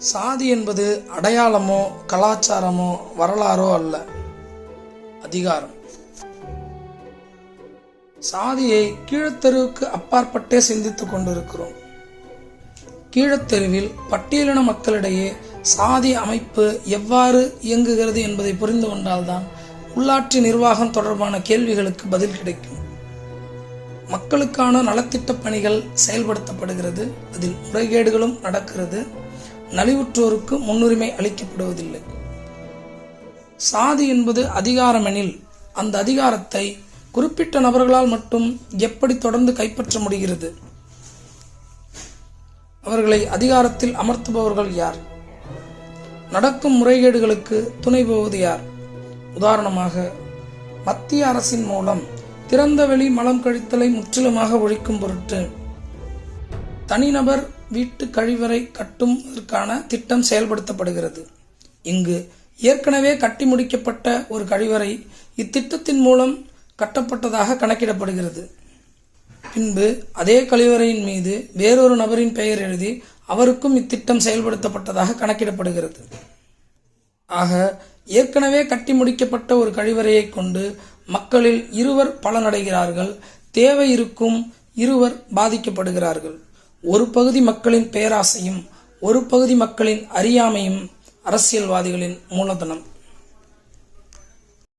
சாதி என்பது அடையாளமோ கலாச்சாரமோ வரலாறோ அல்ல. அதிகாரம். சாதியை கீழத்தெருவுக்கு அப்பாற்பட்டே சிந்தித்துக் கொண்டிருக்கிறோம். கீழத்தெருவில் பட்டியலின மக்களிடையே சாதி அமைப்பு எவ்வாறு இயங்குகிறது என்பதை புரிந்து கொண்டால்தான் உள்ளாட்சி நிர்வாகம் தொடர்பான கேள்விகளுக்கு பதில் கிடைக்கும். மக்களுக்கான நலத்திட்ட பணிகள் செயல்படுத்தப்படுகிறது அதில் முறைகேடுகளும் நடக்கிறது. நலிவுற்றோருக்கு முன்னுரிமை அளிக்கப்படுவதில்லை. சாதி என்பது அதிகாரமெனில் அந்த அதிகாரத்தை குறிப்பிட்ட நபர்களால் மட்டும் எப்படி தொடர்ந்து கைப்பற்ற முடிகிறது? அவர்களை அதிகாரத்தில் அமர்த்துபவர்கள் யார்? நடக்கும் முறைகேடுகளுக்கு துணை போவது யார்? உதாரணமாக மத்திய அரசின் மூலம் திறந்தவெளி மலம் கழித்தலை முற்றிலுமாக ஒழிக்கும் பொருட்டு தனிநபர் வீட்டு கழிவறை கட்டுவதற்கான திட்டம் செயல்படுத்தப்படுகிறது. இங்கு ஏற்கனவே கட்டி முடிக்கப்பட்ட ஒரு கழிவறை இத்திட்டத்தின் மூலம் கட்டப்பட்டதாக கணக்கிடப்படுகிறது. பின்பு அதே கழிவறையின் மீது வேறொரு நபரின் பெயர் எழுதி அவருக்கும் இத்திட்டம் செயல்படுத்தப்பட்டதாக கணக்கிடப்படுகிறது. ஆக ஏற்கனவே கட்டி முடிக்கப்பட்ட ஒரு கழிவறையை கொண்டு மக்களில் இருவர் பலனடைகிறார்கள் தேவை இருக்கும் இருவர் பாதிக்கப்படுகிறார்கள். ஒரு பகுதி மக்களின் பேராசையும் ஒரு பகுதி மக்களின் அறியாமையும் அரசியல்வாதிகளின் மூலதனம்.